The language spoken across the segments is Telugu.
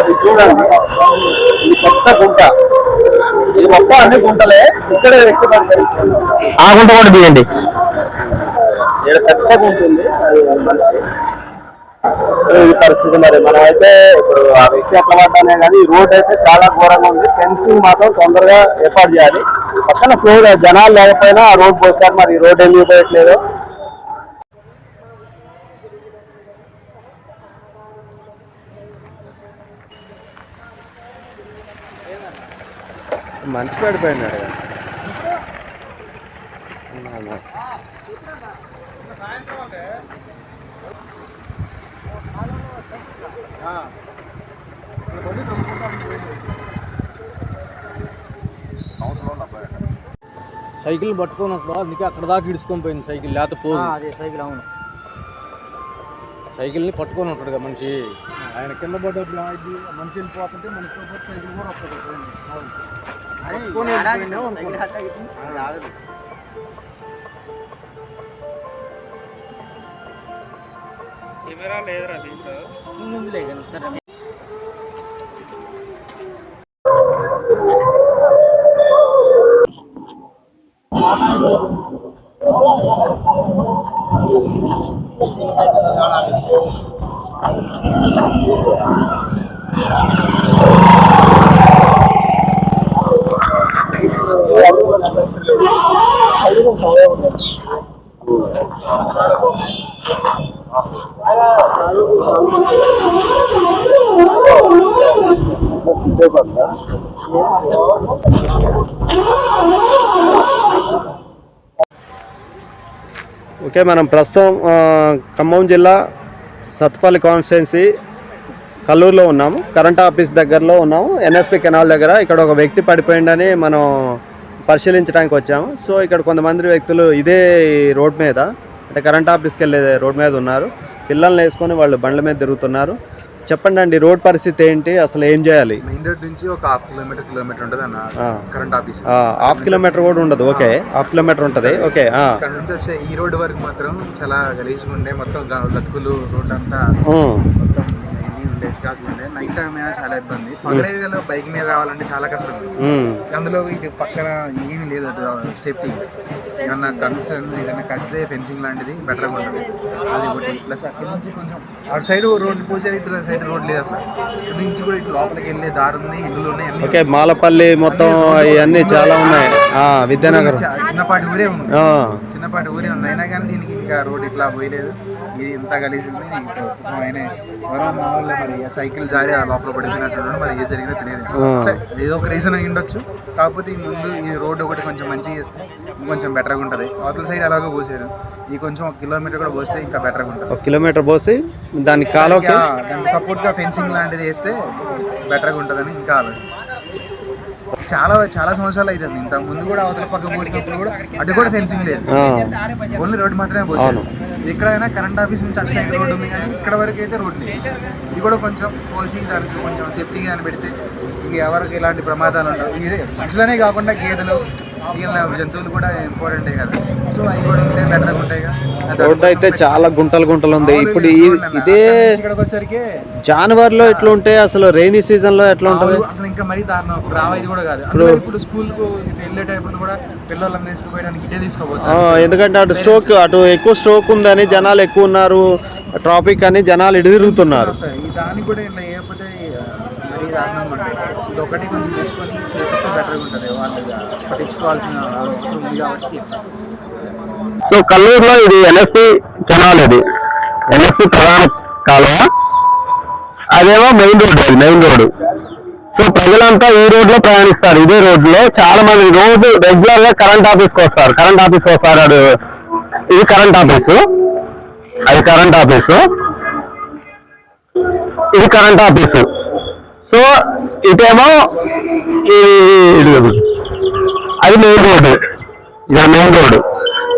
ఇది చూడండి. ఇది కొత్త గుంట. ఇది మొత్తం అన్ని గుంటలే ఇక్కడే ఆ గుంట కూడా తీయండి. ఇక్కడ పెద్ద గుంట ఉంది. అది ఈ పరిస్థితి మరి మనం అయితే ఇప్పుడు ఆ వ్యక్తి ఎట్లా పడ్డానే కానీ ఈ రోడ్ అయితే చాలా ఘోరంగా ఉంది. ఫెన్సింగ్ మాత్రం తొందరగా ఏర్పాటు చేయాలి. పక్కన ఫ్లోర్ జనాలు లేకపోయినా ఆ రోడ్ పోసారు. మరి ఈ రోడ్ ఎందుకు పోయట్లేదు మంచి పడిపోయినాడు. సైకిల్ పట్టుకొని అక్కడ అందుకే అక్కడ దాకా ఇడుచుకొని పోయింది సైకిల్ అదే సైకిల్ అవును. సైకిల్ని పట్టుకొని ఉంటాడు కదా మనిషి. ఆయన కింద ఏమైంది? మనిషి వెళ్ళిపోతుంటే మనిషితో పాటు సైకిల్ కూడా వస్తుంది అనుకున్నా. ముందులే కానీ సరే. ఓకే మనం ప్రస్తుతం ఖమ్మం జిల్లా సత్పల్లి కాన్స్టిట్యున్సీ కల్లూరులో ఉన్నాము. కరెంట్ ఆఫీస్ దగ్గరలో ఉన్నాము. ఎన్ఎస్పి కెనాల్ దగ్గర ఇక్కడ ఒక వ్యక్తి పడిపోయిండని మనం పరిశీలించడానికి వచ్చాము. సో ఇక్కడ కొంతమంది వ్యక్తులు ఇదే రోడ్ మీద అంటే కరెంట్ ఆఫీస్కి వెళ్ళే రోడ్ మీద ఉన్నారు. పిల్లల్ని వేసుకొని వాళ్ళు బండ్ల మీద తిరుగుతున్నారు. చెప్పండి అండి రోడ్ పరిస్థితి ఏంటి? అసలు ఏం చేయాలి? మెయిన్ రోడ్ నుంచి ఒక హాఫ్ కిలోమీటర్ కిలోమీటర్ ఉంటుంది అన్న. Current office. హాఫ్ కిలోమీటర్ కూడా ఉండదు. ఓకే హాఫ్ కిలోమీటర్ ఉంటుంది. ఓకే. ఇక్కడ నుంచి వచ్చే ఈ రోడ్ వరకు మాత్రం చాలా గలీజ్గా ఉండే. మొత్తం గతుకులు రోడ్ అంతా. మొత్తం ఉండే నైట్ టైం అయినా చాలా ఇబ్బంది. పగలేదిలో బైక్ మీద రావాలంటే చాలా కష్టం. అందులో ఇటు పక్కన ఏమీ లేదు సేఫ్టీ ఏమన్నా కన్సర్న్ ఏదైనా కడితే ఫెన్సింగ్ లాంటిది బెటర్గా ఉంటుంది. అది ఒకటి. ప్లస్ అక్కడ నుంచి కొంచెం అటు సైడ్ రోడ్ పోసారు ఇటు సైడ్ రోడ్ లేదు అసలు. ఇటు నుంచి కూడా ఇటు లోపలికి వెళ్ళే దారి ఉంది ఇల్లులు ఉన్నాయి ఓకే మాలపల్లి మొత్తం ఇవన్నీ చాలా ఉన్నాయి. ఆ, విద్యానగర్. చిన్నపాటి ఊరే ఉంది. చిన్నపాటి ఊరే ఉంది. అయినా కానీ దీనికి ఇంకా రోడ్ ఇట్లా పోయలేదు. ఇది ఇంత ఇప్పుడు ఆయన ఎవరో మామూలు మరి సైకిల్ జారి ఆ లోపల పడిపోయినట్టు మరి ఏది జరిగిందో తెలియదు. ఏదో ఒక రీజన్ అయి ఉండొచ్చు. కాకపోతే ఈ ముందు ఈ రోడ్ ఒకటి కొంచెం మంచిగా చేస్తే ఇంకొంచెం బెటర్గా ఉంటుంది. అవతల సైడ్ అలాగో పోసారు. ఈ కొంచెం ఒక కిలోమీటర్ కూడా పోస్తే ఇంకా బెటర్గా ఉంటుంది. ఒక కిలోమీటర్ పోసి దానికి ఆ, దానికి సపోర్ట్గా ఫెన్సింగ్ లాంటిది వేస్తే బెటర్గా ఉంటుందని ఇంకా ఆలోచిస్తాను చాలా చాలా సంవత్సరాలు అవుతుంది ఇంత ముందు కూడా అవతల పక్క పోసినప్పుడు కూడా అటు కూడా ఫెన్సింగ్ లేదు. ఓన్లీ రోడ్ మాత్రమే పోసారు. ఎక్కడైనా కరెంట్ ఆఫీస్ నుంచి అటు సైడ్ రోడ్ ఉంది కానీ ఇక్కడ వరకు అయితే రోడ్ లేదు. ఇది కూడా కొంచెం పోసి దానికి కొంచెం సేఫ్టీగా అని పెడితే ఎవరికి ఎలాంటి ప్రమాదాలు ఉండవు. ఇదే మనుషులనే కాకుండా గేదెలు మిగిలిన జంతువులు కూడా ఇంపార్టెంటే కదా? సో అవి కూడా ఉంటే బెటర్గా ఉంటాయి కదా? రోడ్డు అయితే చాలా గుంటలు గుంటలు ఉంది. ఇప్పుడు ఇదే జనవరిలో ఎట్లా ఉంటే అసలు రైనీ సీజన్లో ఎట్లా ఉంటది? ఆవులు అసలు ఇంకా మరీ దారుణం. ఇప్పుడు రావైది కూడా కాదు. అందులో ఇప్పుడు స్కూల్కు వెళ్ళే కూడా పిల్లలను తీసుకుపోయడానికి ఎందుకంటే అటు స్ట్రోక్ అటు ఎక్కువ స్ట్రోక్ ఉందని జనాలు ఎక్కువ ఉన్నారు. ట్రాఫిక్ అని జనాలు ఇటు తిరుగుతున్నారు దానికి కూడా ఇట్లా మరీ దారుణంగా ఉంటాయి ఇది ఒకటి కొంచెం తీసుకొని చేపిస్తే బెటర్గా ఉంటుంది. వాళ్ళు పట్టించుకోవాల్సిన అవసరం ఉంది కాబట్టి చెప్పాను. సో కల్లూరులో ఇది ఎన్ఎస్పి కెనాల్ ఇది. ఎన్ఎస్పి ప్రధాన కాలువ. అదేమో మెయిన్ రోడ్ అది మెయిన్ రోడ్. సో ప్రజలంతా ఈ రోడ్లో ప్రయాణిస్తారు. ఇదే రోడ్లో చాలా మంది రోజు రెగ్యులర్గా కరెంట్ ఆఫీస్కి వస్తారు. కరెంట్ ఆఫీస్ వస్తారు. ఇది కరెంట్ ఆఫీసు. అది కరెంట్ ఆఫీసు. ఇది కరెంట్ ఆఫీసు. సో ఇటేమో ఈ- అది మెయిన్ రోడ్డు ఇది మెయిన్ రోడ్డు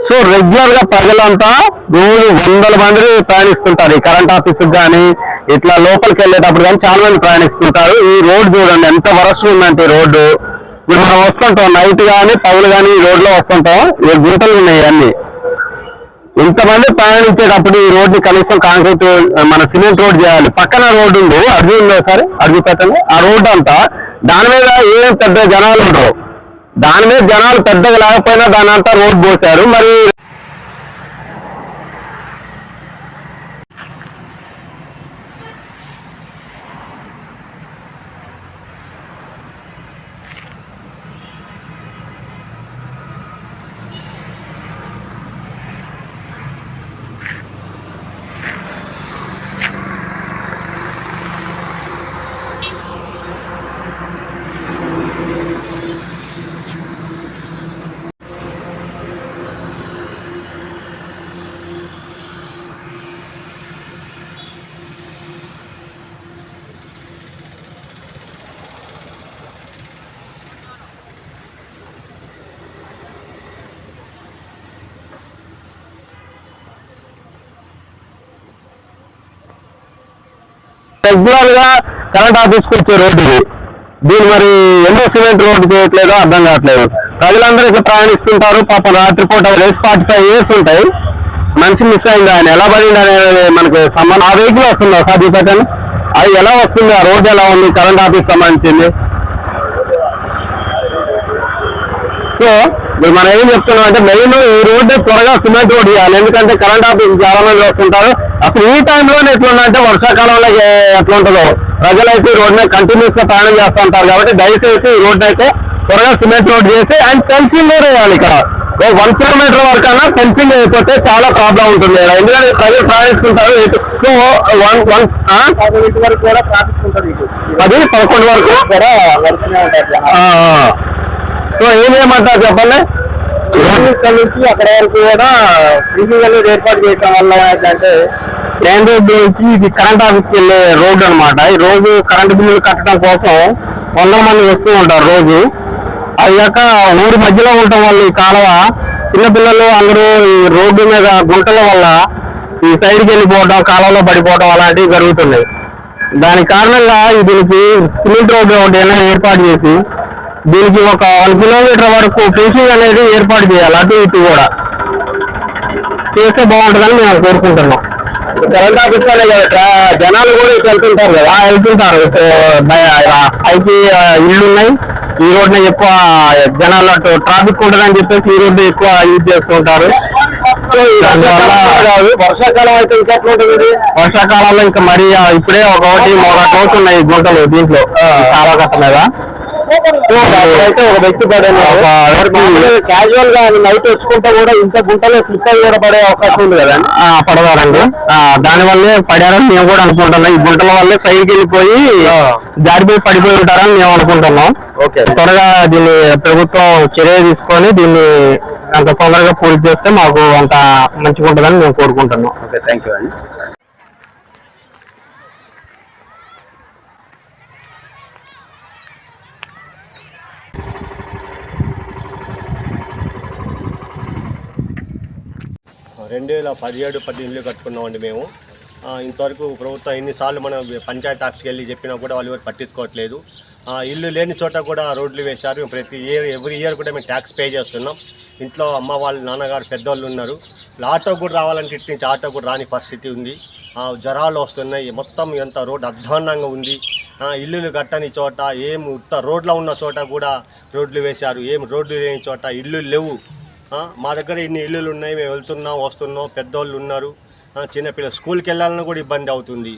సో రెగ్యులర్గా ప్రజలంతా రోజు వందల మంది ప్రయాణిస్తుంటారు. ఈ కరెంట్ ఆఫీస్ కానీ ఇట్లా లోపలికి వెళ్ళేటప్పుడు కానీ చాలా మంది ప్రయాణిస్తుంటారు. ఈ రోడ్ చూడండి ఎంత వరస్ట్ ఉందంటే ఈ రోడ్డు. ఇప్పుడు మనం వస్తుంటాం నైట్ కానీ పగులు కానీ ఈ రోడ్లో వస్తుంటాం. ఈ గుంటలు ఉన్నాయి అన్నీ ఇంతమంది ప్రయాణించేటప్పుడు ఈ రోడ్డు కనీసం కాంక్రీట్ మన సిమెంట్ రోడ్ చేయాలి. పక్కన రోడ్డు ఉంది అర్జున్ సరే? అర్జున్ పెట్టండి. ఆ రోడ్డు అంతా దాని మీద ఏం పెద్ద జనాలు ఉండరు. దాని మీద జనాలు పెద్దగా లేకపోయినా దాని అంతా రోడ్ పోసారు మరి రెగ్యులర్గా కరెంట్ ఆఫీస్కి వచ్చే రోడ్డు ఇది దీని మరి ఎన్నో సిమెంట్ రోడ్డు చేయట్లేదో అర్థం కావట్లేదు. ప్రజలందరూ ఇక్కడ ప్రయాణిస్తుంటారు. పాపం రాత్రిపూట రేస్ ఫార్టీ ఫైవ్ ఇయర్స్ ఉంటాయి. మనిషి మిస్ అయింది. ఆయన ఎలా పడింది అనేది మనకు సంబంధం ఆ వెహికల్ వస్తుందా. సార్ చూపెట్టండి అది ఎలా వస్తుంది? ఆ రోడ్డు ఎలా ఉంది? కరెంట్ ఆఫీస్ సంబంధించింది. సో ఇప్పుడు మనం ఏం చెప్తున్నాం అంటే మెయిన్ ఈ రోడ్డు త్వరగా సిమెంట్ రోడ్ చేయాలి ఎందుకంటే కరెంట్ ఆఫీస్ చాలా మంది వస్తుంటారు. అసలు ఈ టైంలోనే ఎట్లుందంటే వర్షాకాలంలో ఎట్లా ఉంటుందో. ప్రజలైతే ఈ రోడ్ మీద కంటిన్యూస్గా ప్రయాణం చేస్తూ ఉంటారు కాబట్టి దయచేసి ఈ రోడ్ అయితే త్వరగా సిమెంట్ రోడ్ చేసి అండ్ ఫెన్సింగ్ వేయాలి ఇక్కడ. వన్ కిలోమీటర్ వరకు అన్నా ఫెన్సింగ్ అయిపోతే చాలా ప్రాబ్లం ఉంటుంది. ఎందుకంటే ప్రజలు ప్రయాణిస్తుంటారు. సో వన్ వన్ అది పదకొండు వరకు? కూడా వరుసనే ఉంటాయి ఆ, ఆ. సో ఏం చేయమంటారు చెప్పండి? ఇక్కడ నుంచి అక్కడ వరకు కూడా ఏర్పాటు చేయడం వల్ల ఏంటంటే మెయిన్ రోడ్ నుంచి ఇది కరెంట్ ఆఫీస్కి వెళ్ళే రోడ్డు అన్నమాట. ఈ రోజు కరెంట్ బిల్లులు కట్టడం కోసం వందల మంది వస్తూ ఉంటారు రోజు. అది కాక ఊరి మధ్యలో ఉండటం వల్ల ఈ కాలువ చిన్నపిల్లలు అందరూ ఈ రోడ్డు మీద గుంటల వల్ల ఈ సైడ్కి వెళ్ళిపోవడం కాలువలో పడిపోవడం అలాంటివి జరుగుతున్నాయి. దాని కారణంగా ఈ దీనికి సిమెంట్ రోడ్డు ఒకటి ఏర్పాటు చేసి దీనికి ఒక వన్ కిలోమీటర్ వరకు ఫెన్సింగ్ అనేది ఏర్పాటు చేయాలి అటు ఇటు కూడా. చేస్తే బాగుంటుందని మేము కోరుకుంటున్నాం. కరెంట్ ఆఫీస్ జనాలు కూడా ఇటు వెళ్తుంటారు కదా? వెళ్తుంటారు. ఆ, ఇళ్ళు ఉన్నాయి. ఈ రోడ్ ఎక్కువ జనాలు అటు ట్రాఫిక్ ఉంటుందని చెప్పేసి ఈ రోడ్డు ఎక్కువ యూజ్ చేస్తుంటారు. సో వర్షాకాలం అయితే ఇంకా ఉంటుంది వర్షాకాలంలో ఇంకా మరి ఇప్పుడే ఒకటి ఒకటి అవుతున్నాయి గుంటలు దీంట్లో చాలా కట్ట మీద. అయితే ఒక వ్యక్తి పడేది క్యాజువల్గా నైట్ వచ్చుకుంటే కూడా ఇంత గుంటలో స్లిప్ అయి కూడా పడే అవకాశం ఉంది కదా. పడవారండి దాని వల్లే పడారని మేము కూడా అనుకుంటున్నాం. ఈ గుంటల వల్లే సైడ్కి వెళ్ళిపోయి జారిపోయి పడిపోయి ఉంటారని మేము అనుకుంటున్నాం. ఓకే. త్వరగా దీన్ని ప్రభుత్వం చర్య తీసుకొని దీన్ని అంత తొందరగా పూర్తి చేస్తే మాకు అంత మంచిగా ఉంటుందని మేము కోరుకుంటున్నాం. ఓకే థ్యాంక్ యూ అండి. రెండు వేల పదిహేడు పద్దెనిమిదిలో కట్టుకున్నామండి మేము. ఇంతవరకు ప్రభుత్వం ఎన్నిసార్లు మనం పంచాయతీ ఆఫీస్కి వెళ్ళి చెప్పినా కూడా వాళ్ళు ఎవరు పట్టించుకోవట్లేదు. ఇల్లు లేని చోట కూడా రోడ్లు వేశారు. ప్రతి ఇయర్ ఎవ్రీ ఇయర్ కూడా మేము ట్యాక్స్ పే చేస్తున్నాం. ఇంట్లో అమ్మ వాళ్ళు నాన్నగారు పెద్దవాళ్ళు ఉన్నారు. ఆటో కూడా రావాలంటే ఇటు నుంచి ఆటో కూడా రాని పరిస్థితి ఉంది. జ్వరాలు వస్తున్నాయి. మొత్తం ఎంత రోడ్డు అధ్వాన్నంగా ఉంది. ఇల్లులు కట్టని చోట ఏం ఉత్త రోడ్లో ఉన్న చోట కూడా రోడ్లు వేశారు. ఏం రోడ్లు లేని చోట ఇల్లు లేవు. మా దగ్గర ఇన్ని ఇల్లులు ఉన్నాయి మేము వెళ్తున్నాం వస్తున్నాం పెద్దోళ్ళు ఉన్నారు. చిన్నపిల్ల చిన్నపిల్లలు స్కూల్కి వెళ్ళాలన్నా కూడా ఇబ్బంది అవుతుంది.